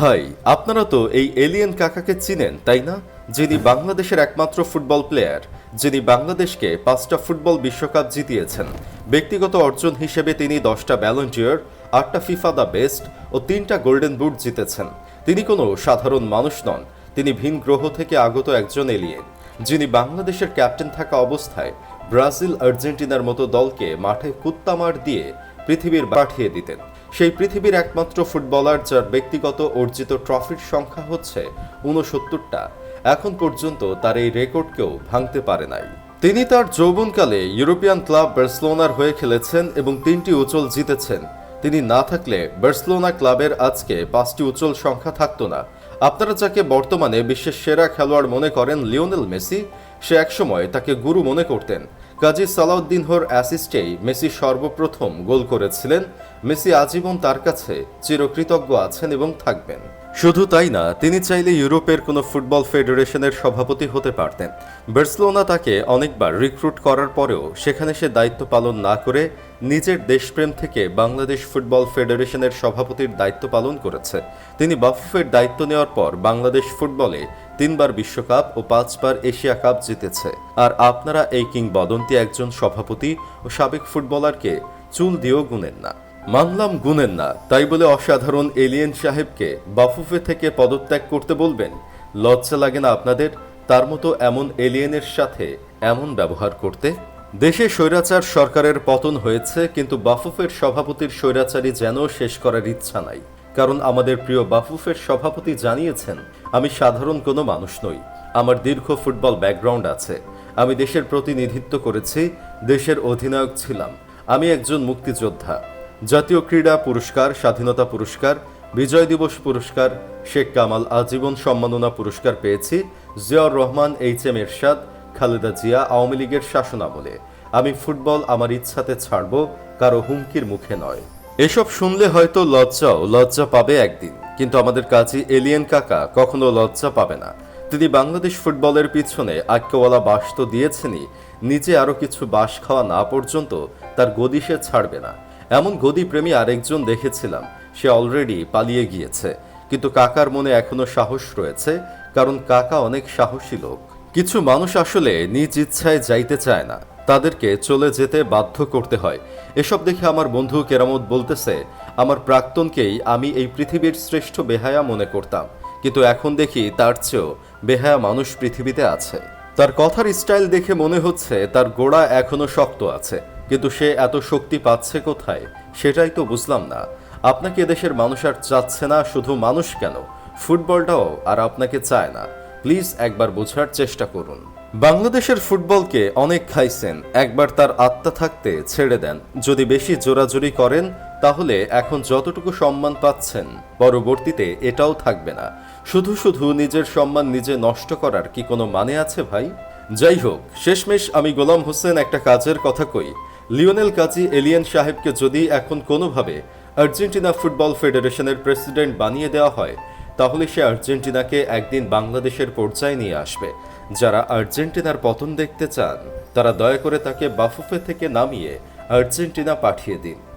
ভাই, আপনারা তো এই এলিয়েন কাকাকে চিনেন, তাই না? যিনি বাংলাদেশের একমাত্র ফুটবল প্লেয়ার, যিনি বাংলাদেশকে পাঁচটা ফুটবল বিশ্বকাপ জিতিয়েছেন। ব্যক্তিগত অর্জন হিসেবে তিনি দশটা ব্যালন্টিয়ার আটটা ফিফা দ্য বেস্ট ও তিনটা গোল্ডেন বুট জিতেছেন। তিনি কোনো সাধারণ মানুষ নন, তিনি ভিন গ্রহ থেকে আগত একজন এলিয়েন, যিনি বাংলাদেশের ক্যাপ্টেন থাকা অবস্থায় ব্রাজিল আর্জেন্টিনার মতো দলকে মাঠে কুত্তামার দিয়ে পৃথিবীর পাঠিয়ে দিতেন। সেই পৃথিবীর একমাত্র ফুটবলার যার ব্যক্তিগত অর্জিত ট্রফির সংখ্যা হচ্ছে ঊনসত্তরটা। এখন পর্যন্ত তার এই রেকর্ডকেও ভাঙতে পারে নাই। তিনি তার যৌবনকালে ইউরোপিয়ান ক্লাব বার্সেলোনার হয়ে খেলেছেন এবং তিনটি উচল জিতেছেন। তিনি না থাকলে বার্সেলোনা ক্লাবের আজকে পাঁচটি উজ্জ্বল সংখ্যা থাকতো না। আপনারা যাকে বর্তমানে বিশ্বের সেরা খেলোয়াড় মনে করেন লিওনেল মেসি, সে একসময় তাকে গুরু মনে করতেন। কাজী সালাউদ্দিনহর অ্যাসিস্টেই মেসি সর্বপ্রথম গোল করেছিলেন। মেসি আজীবন তার কাছে চিরকৃতজ্ঞ আছেন এবং থাকবেন। শুধু তাই না, তিনি চাইলে ইউরোপের কোনো ফুটবল ফেডারেশনের সভাপতি হতে পারতেন। বার্সেলোনা তাকে অনেকবার রিক্রুট করার পরেও সেখানে সে দায়িত্ব পালন না করে নিজের দেশপ্রেম থেকে বাংলাদেশ ফুটবল ফেডারেশনের সভাপতির দায়িত্ব পালন করেছে। তিনি বাফুফের দায়িত্ব নেওয়ার পর বাংলাদেশ ফুটবলে তিনবার বিশ্বকাপ ও পাঁচবার এশিয়া কাপ জিতেছে। আর আপনারা এই কিংবদন্তি একজন সভাপতি ও সাবেক ফুটবলারকে চুল দিয়েও গুনেন না। মানলাম গুনেন না, তাই বলে অসাধারণ এলিয়েন সাহেবকে বাফুফে থেকে পদত্যাগ করতে বলবেন, লজ্জা লাগে না আপনাদের, তার মতো এমন এলিয়েনের সাথে এমন ব্যবহার করতে? দেশে স্বৈরাচার সরকারের পতন হয়েছে, কিন্তু বাফুফের সভাপতির স্বৈরাচারী যেন শেষ করার ইচ্ছা নাই। কারণ আমাদের প্রিয় বাফুফের সভাপতি জানিয়েছেন, আমি সাধারণ কোনো মানুষ নই। আমার দীর্ঘ ফুটবল ব্যাকগ্রাউন্ড আছে। আমি দেশের প্রতিনিধিত্ব করেছি, দেশের অধিনায়ক ছিলাম। আমি একজন মুক্তিযোদ্ধা। জাতীয় ক্রীড়া পুরস্কার, স্বাধীনতা পুরস্কার, বিজয় দিবস পুরস্কার, শেখ কামাল আজীবন সম্মাননা পুরস্কার পেয়েছি, জিয়াউর রহমান, এইচ এম এরশাদ, খালেদা জিয়া, আওয়ামী লীগের শাসনামলে। আমি ফুটবল আমার ইচ্ছাতে ছাড়ব, কারও হুমকির মুখে নয়। এসব শুনলে হয়তো লজ্জাও, লজ্জা পাবে একদিন। কিন্তু আমাদের কাছে এলিয়েন কাকা কখনো লজ্জা পাবে না। তিনি বাংলাদেশ ফুটবলের পিছনে আক্যওয়ালা বাস তো দিয়েছেনই, নিজে আরও কিছু বাস খাওয়া না পর্যন্ত তার গদি সে ছাড়বে না। এমন গদি প্রেমী আরেকজন দেখেছিলাম, সে অলরেডি পালিয়ে গিয়েছে। কিন্তু কাকার মনে এখনও সাহস রয়েছে, কারণ কাকা অনেক সাহসী লোক। কিছু মানুষ আসলে নিজ ইচ্ছায় যাইতে চায় না। তাদেরকে চলে যেতে বাধ্য করতে হয়। এসব দেখে আমার বন্ধু কেরামত বলতেছে, আমার প্রাক্তনকেই আমি এই পৃথিবীর শ্রেষ্ঠ বেহায়া মনে করতাম, কিন্তু এখন দেখি তার চেয়েও বেহায়া মানুষ পৃথিবীতে আছে। তার কথার স্টাইল দেখে মনে হচ্ছে তার গোড়া এখনও শক্ত আছে, কিন্তু সে এত শক্তি পাচ্ছে কোথায় সেটাই তো বুঝলাম না। আপনাকে এদেশের মানুষ আর চাচ্ছে না, শুধু মানুষ কেন? ফুটবলটাও আর আপনাকে চায় না। প্লিজ একবার বোঝার চেষ্টা করুন। বাংলাদেশের ফুটবলকে অনেক খাইছেন, একবার তার আত্মা থাকতে ছেড়ে দেন। যদি বেশি জোরাজুরি করেন, তাহলে এখন যতটুকু সম্মান পাচ্ছেন, পরবর্তীতে এটাও থাকবে না। শুধু শুধু নিজের সম্মান নিজে নষ্ট করার কি কোনো মানে আছে ভাই? যাই হোক, শেষমেশ আমি গোলাম হোসেন একটা কাজের কথা কই। লিওনেল কাজী এলিয়েন সাহেবকে যদি এখন কোনোভাবে আর্জেন্টিনা ফুটবল ফেডারেশনের প্রেসিডেন্ট বানিয়ে দেওয়া হয় তাহলে সে আর্জেন্টিনাকে একদিন বাংলাদেশের পর্যায়ে নিয়ে আসবে। যারা আর্জেন্টিনার পতন দেখতে চান, তারা দয়া করে তাকে বাফুফে থেকে নামিয়ে আর্জেন্টিনা পাঠিয়ে দিন।